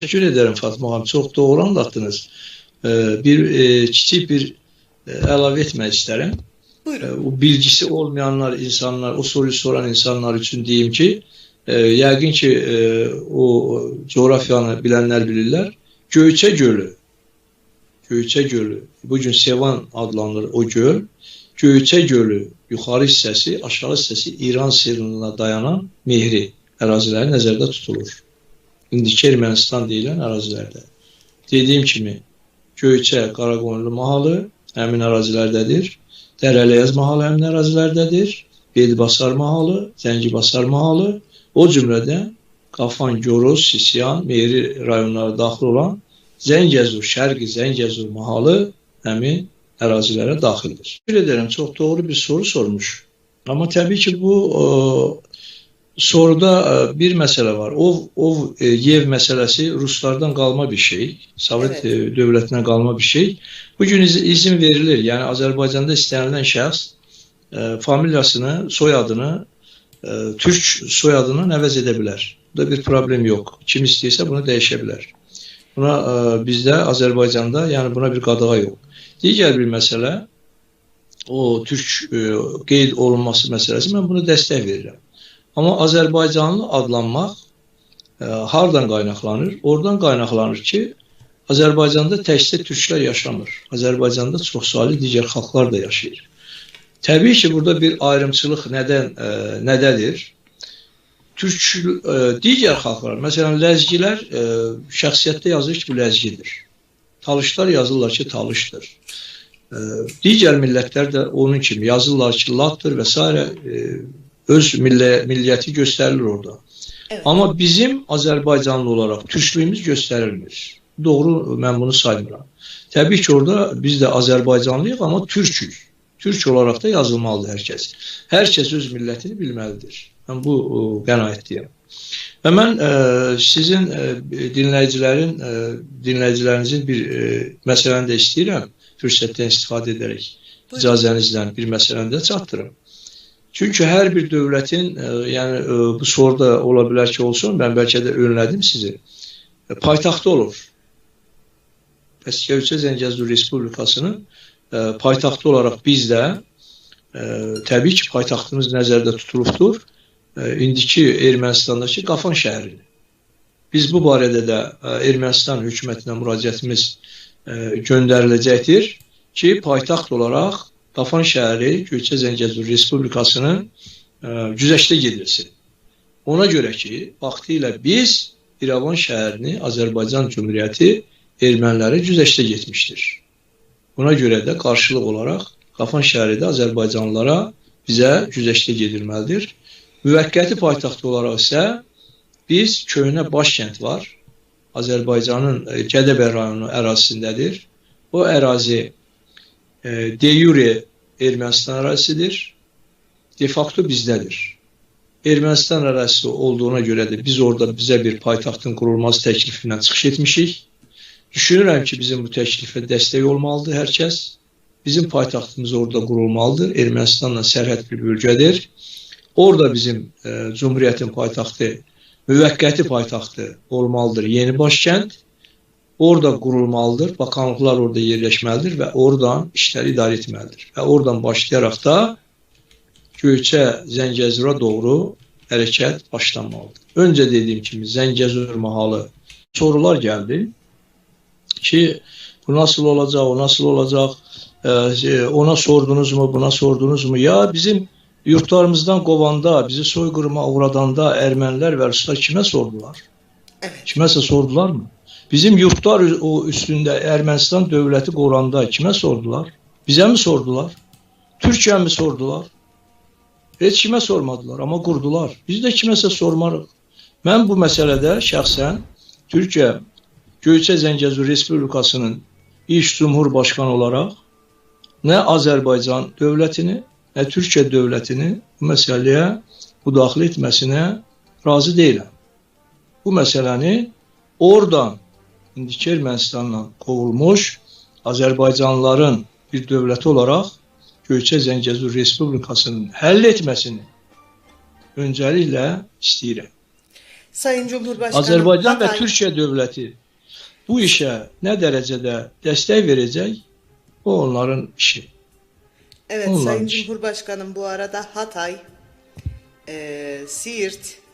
Teşekkür ederim Fatma Hanım. Çok doğru anlattınız. Bir e, kiçik bir e, əlavə etmək istərəm. Buyurun. E, o bilgisi olmayanlar, insanlar, o soruyu soran insanlar için diyeyim ki, e, yəqin ki e, o coğrafyanı bilenler bilirler. Göyçə Gölü. Göyçə Gölü. Bugün Sevan adlanır o göl. Göyçə Gölü yuxarı hissəsi, aşağı hissəsi İran sınırına dayanan mehri əraziləri nəzərdə tutulur. İndiki Ermənistan deyilən ərazilərdə. Dediyim kimi Göyçə, Qaraqoyunlu mahalı həmin ərazilərdədir. Dərələyəz mahalı həmin ərazilərdədir. Bedbasar mahalı, Zəngibasar mahalı, o cümlədən Qafan, Goroz, Sisiyan, Meyri rayonları daxil olan Zəngəzur, Şərqi Zəngəzur mahalı həmin ərazilərə daxildir. Təşəkkür edirəm, çox doğru bir soru sormuş. Amma təbii ki bu e, soruda e, bir məsələ var. Ov, ov e, yev məsələsi Ruslardan qalma bir şey. Sovet Evet. e, dövlətinə qalma bir şey. Bugün iz, izin verilir. Yəni Azərbaycanda istənilən şəxs familiyasını, soyadını Türk soyadından əvəz edə bilər. Burada bir problem yox. Kim istəyirsə bunu dəyişə bilər. Buna bizdə Azərbaycanda yəni buna bir qadağa yox. Digər bir məsələ o Türk qeyd olunması məsələsi mən buna dəstək verirəm. Amma Azərbaycanlı adlanmaq e, hardan qaynaqlanır? Oradan qaynaqlanır ki, Azərbaycanda təkcə türklər yaşamır. Azərbaycanda çoxsaylı digər xalqlar da yaşayır. Təbii ki, burada bir ayrımçılıq nədən e, nədədir? Türk e, digər xalqlar, məsələn ləzgilər e, şəxsiyyətdə yazır ki, bu ləzgidir. Talışlar yazırlar ki, talışdır. E, digər millətlər də onun kimi yazırlar ki, latdır və s. E, öz millə, milliyyəti göstərilir orada. Evet. Amma bizim Azərbaycanlı olaraq türklüyümüz göstərilmir. Doğru, mən bunu saymıram. Təbii ki, orada biz də Azərbaycanlıyıq, amma türkük. Türk olaraq da yazılmalıdır hər kəs. Hər kəs öz millətini bilməlidir. Mən bu o, qənaətliyəm. Və mən e, sizin e, dinləyicilərin e, dinləyicilərinizin bir e, məsələni də istəyirəm fürsətdən istifadə edərək icazənizlə bir məsələni də çatdırım. Çünki hər bir dövlətin, e, yəni e, bu soruda ola bilər ki, olsun, mən bəlkə də önlədim sizi. E, paytaxtı olur. Bəs Göyçə Zəngəzur Respublikasının e, paytaxtı olaraq biz də e, təbii ki, paytaxtımız nəzərdə tutulubdur. E, indiki Ermənistandakı Qafan şəhərini. Biz bu barədə də e, Ermənistan hökumətinə müraciətimiz e, göndəriləcəkdir ki, paytaxt olaraq Qafan şəhəri Göyçə Zəngəzur Respublikasının e, güzəştə gedilsin. Ona görə ki, vaxtilə biz İrəvan şəhərini Azərbaycan Cümhuriyyəti erməniləri güzəştə getmişdir. Buna görə də qarşılıq olaraq Qafan şəhəri də Azərbaycanlılara bizə güzəştə gedilməlidir. Müvəqqəti paytaxt olaraq isə biz köhnə başkənd var. Azərbaycanın e, Gədəbəy rayonu ərazisindədir. O ərazi de jure Ermənistan ərazisidir. De facto bizdədir. Ermənistan ərazisi olduğuna görə də biz orada bizə bir paytaxtın qurulması təklifindən çıxış etmişik. Düşünürəm ki, bizim bu təklifə dəstək olmalıdır hər kəs. Bizim paytaxtımız orada qurulmalıdır. Ermənistanla sərhəd bir bölgədir. Orada bizim e, Cumhuriyyətin paytaxtı, müvəqqəti paytaxtı olmalıdır. Yeni başkənd orada qurulmalıdır. Bakanlıqlar orada yerləşməlidir və oradan işləri idarə etməlidir. Və oradan başlayaraq da Göyçə Zəngəzura doğru hərəkət başlanmalıdır. Öncə dediyim kimi Zəngəzur mahalı sorular gəldi ki bu nasıl olacaq, o nasıl olacaq, e, ona sordunuzmu, buna sordunuzmu? Ya bizim yurtlarımızdan qovanda, bizi soyqırıma uğradanda ermənilər və ruslar kimə sordular? Evet. Kiməsə sordular mı? Bizim yurtlar o üstündə Ermənistan dövləti qoranda kimə sordular? Bizə mi sordular? Türkiyə mi sordular? Heç kimə sormadılar, amma qurdular. Biz də kiməsə sormarıq. Mən bu məsələdə şəxsən Türkiyə Göyçə Zəngəzur Respublikasının ilk Cumhurbaşqanı olaraq nə Azərbaycan dövlətini, nə Türkiyə dövlətini bu məsələyə müdaxilə etməsinə razı deyiləm. Bu məsələni oradan indiki Ermənistandan qovulmuş Azərbaycanlıların bir dövləti olaraq Göyçə Zəngəzur Respublikasının həll etməsini öncəliklə istəyirəm. Sayın Cumhurbaşkanım Azərbaycan və Türkiyə dövləti bu işə nə dərəcədə dəstək verəcək, o onların işi. Evet Onlar Sayın için. Cumhurbaşkanım bu arada Hatay, e, Siirt,